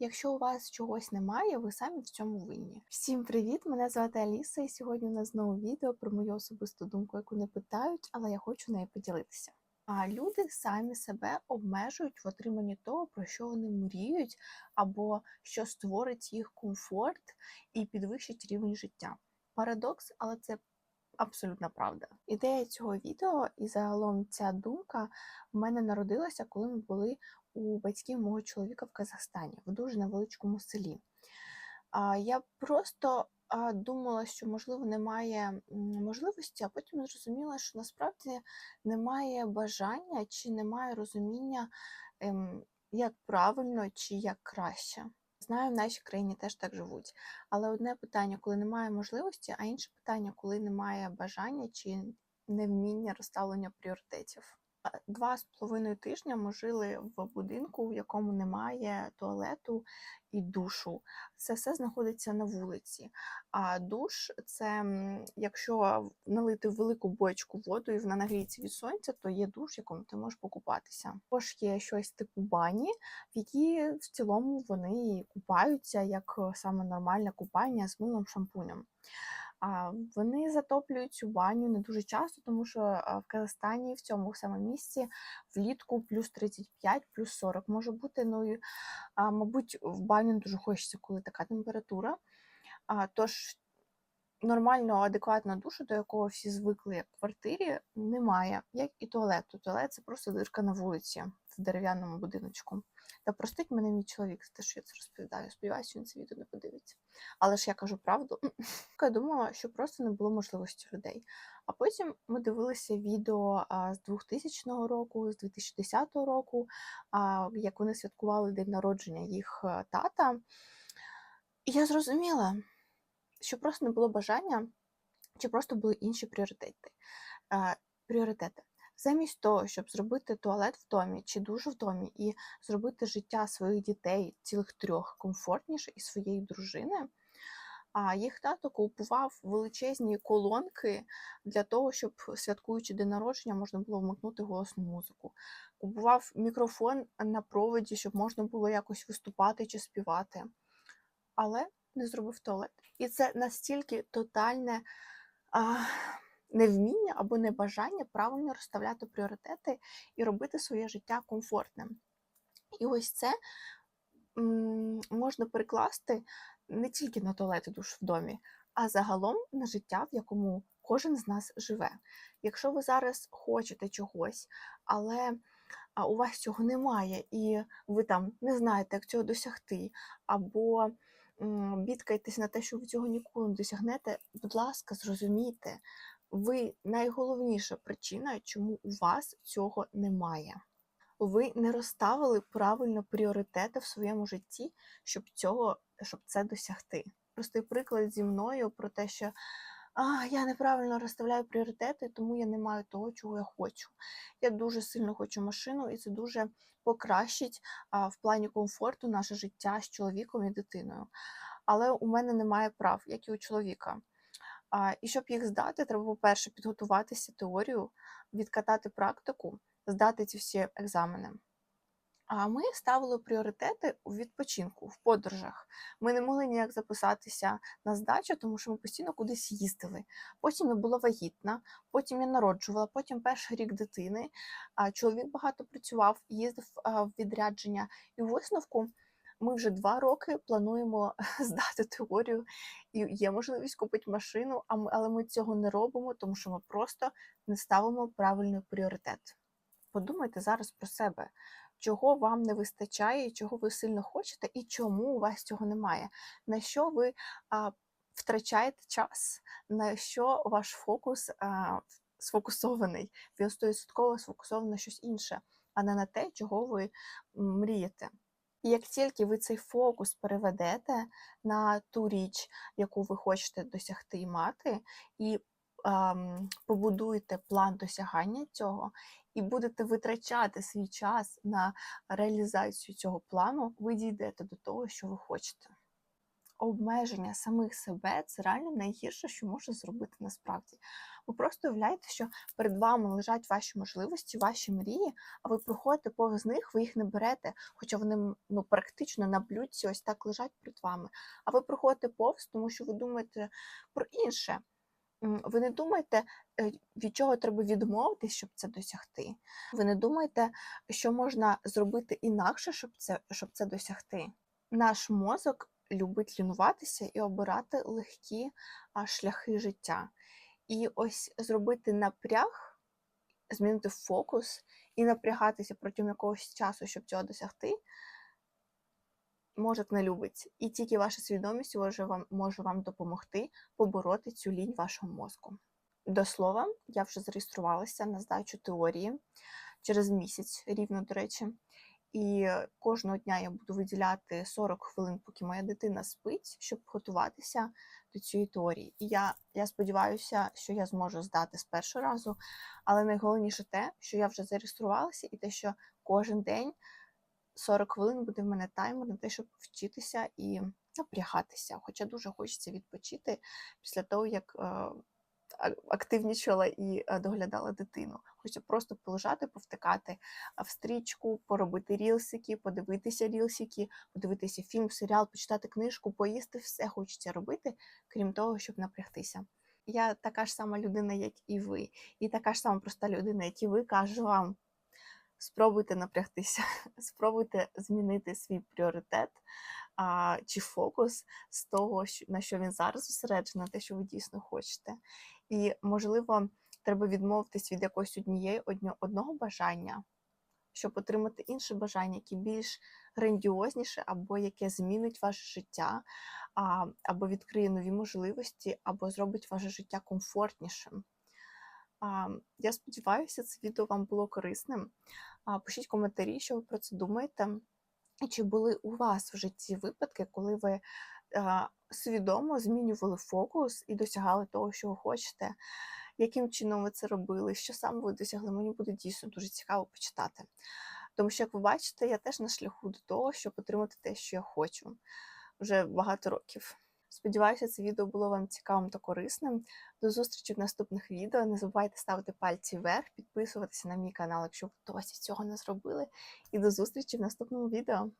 Якщо у вас чогось немає, ви самі в цьому винні. Всім привіт! Мене звати Аліса, і сьогодні у нас знову відео про мою особисту думку, яку не питають, але я хочу нею поділитися. А люди самі себе обмежують в отриманні того, про що вони мріють, або що створить їх комфорт і підвищить рівень життя. Парадокс, але це абсолютна правда. Ідея цього відео і загалом ця думка в мене народилася, коли ми були у батьків мого чоловіка в Казахстані, в дуже невеличкому селі. А я просто думала, що можливо немає можливості, а потім зрозуміла, що насправді немає бажання чи немає розуміння, ем, як правильно чи як краще. Знаю, в нашій країні теж так живуть. Але одне питання, коли немає можливості, а інше питання, коли немає бажання чи невміння розставлення пріоритетів. Два з половиною тижня ми жили в будинку, в якому немає туалету і душу. Це все знаходиться на вулиці. А душ це якщо налити велику бочку і вона нагріється від сонця, то є душ, в якому ти можеш покупатися. Також є щось типу бані, в якій в цілому вони купаються як е, саме нормальне купання з милом шампунем. Вони затоплюють цю баню не дуже часто, тому що в Казахстані в цьому самому місці влітку плюс 35, плюс 40 може бути. Ну і, мабуть, в баню не дуже хочеться, коли така температура. Тож нормального, адекватного душу, до якого всі звикли в квартирі, немає, як і туалету. Туалет це просто дирка на вулиці в дерев'яному будиночку. Та простить мене мій чоловік за те, що я це розповідаю. Сподіваюся, він це відео не подивиться. Але ж я кажу правду. Я думала, що просто не було можливості людей. А потім ми дивилися відео з 2000 року, з 2010 року, як вони святкували день народження їх е, тата. І я зрозуміла, що просто не було бажання, чи просто були інші пріоритети. Пріоритети. Замість того, щоб зробити туалет в домі чи душ в домі і зробити життя своїх дітей, цілих трьох, комфортніше і своєї дружини, а їх тато купував величезні колонки для того, щоб святкуючи день народження, можна було вмикнути голосну музику. Купував мікрофон на проводі, щоб можна було якось виступати чи співати. Але не зробив туалет. І це настільки тотальне а, невміння або небажання правильно розставляти пріоритети і робити своє життя комфортним. І ось це можна перекласти не тільки на туалет і душ в домі, а загалом на життя, в якому кожен з нас живе. Якщо ви зараз хочете чогось, але у вас цього немає, і ви там не знаєте, як цього досягти, або бідкаєтесь на те, що ви цього ніколи не досягнете, будь ласка, зрозумійте, ви найголовніша причина, чому у вас цього немає. Ви не розставили правильно пріоритети в своєму житті, щоб цього, щоб це досягти. Простий приклад зі мною про те, що а, я неправильно розставляю пріоритети, тому я не маю того, чого я хочу. Я дуже сильно хочу машину, і це дуже покращить а, в плані комфорту наше життя з чоловіком і дитиною. Але у мене немає прав, як і у чоловіка. А, і щоб їх здати, треба, по-перше, підготуватися теорію, відкатати практику, здати ці всі екзамени. А ми ставили пріоритети у відпочинку, в подорожах. Ми не могли ніяк записатися на здачу, тому що ми постійно кудись їздили. Потім я була вагітна, потім я народжувала, потім перший рік дитини. Чоловік багато працював, їздив в відрядження. І у висновку ми вже два роки плануємо здати теорію, і є можливість купити машину, але ми цього не робимо, тому що ми просто не ставимо правильний пріоритет. Подумайте зараз про себе, чого вам не вистачає, чого ви сильно хочете, і чому у вас цього немає. На що ви а, втрачаєте час, на що ваш фокус а, сфокусований, він 100% сфокусований на щось інше, а не на те, чого ви мрієте. І як тільки ви цей фокус переведете на ту річ, яку ви хочете досягти і мати, і побудуєте план досягання цього, і будете витрачати свій час на реалізацію цього плану, ви дійдете до того, що ви хочете. обмеження самих себе це реально найгірше, що можна зробити насправді. Ви просто уявляєте, що перед вами лежать ваші можливості, ваші мрії, а ви проходите повз них, ви їх не берете, хоча вони ну, практично на блюдці ось так лежать перед вами. А ви проходите повз, тому що ви думаєте про інше. Ви не думаєте, е, від чого треба відмовитись, щоб це досягти. Ви не думаєте, що можна зробити інакше, щоб це, щоб це досягти. Наш мозок любить лінуватися і обирати легкі шляхи життя. І ось зробити напряг, змінити фокус і напрягатися протягом якогось часу, щоб цього досягти, мозок не любить. І тільки ваша свідомість може вам, може вам допомогти побороти цю лінь вашого мозку. До слова, я вже зареєструвалася на здачу теорії через місяць, рівно до речі. І кожного дня я буду виділяти 40 хвилин, поки моя дитина спить, щоб готуватися до цієї теорії. І я, я сподіваюся, що я зможу здати з першого разу. Але найголовніше те, що я вже зареєструвалася, і те, що кожен день 40 хвилин буде в мене таймер на те, щоб вчитися і напрягатися. Хоча дуже хочеться відпочити після того, як е, активнічала і е, доглядала дитину. Хочеться просто полежати, повтикати в стрічку, поробити рілсики, подивитися рілсики, подивитися фільм, серіал, почитати книжку, поїсти. Все хочеться робити, крім того, щоб напрягтися. Я така ж сама людина, як і ви, і така ж сама проста людина, як і ви, кажу вам. Спробуйте напрягтися, спробуйте змінити свій пріоритет а, чи фокус з того, на що він зараз зосереджений, на те, що ви дійсно хочете. І, можливо, треба відмовитись від якогось однієї одного бажання, щоб отримати інше бажання, яке більш грандіозніше, або яке змінить ваше життя, або відкриє нові можливості, або зробить ваше життя комфортнішим. Я сподіваюся, це відео вам було корисним. Пишіть коментарі, що ви про це думаєте. І чи були у вас в житті випадки, коли ви свідомо змінювали фокус і досягали того, що ви хочете? Яким чином ви це робили? Що саме ви досягли? Мені буде дійсно дуже цікаво почитати. Тому що, як ви бачите, я теж на шляху до того, щоб отримати те, що я хочу вже багато років. Сподіваюся, це відео було вам цікавим та корисним. До зустрічі в наступних відео. Не забувайте ставити пальці вверх, підписуватися на мій канал, якщо ви досі цього не зробили. І до зустрічі в наступному відео.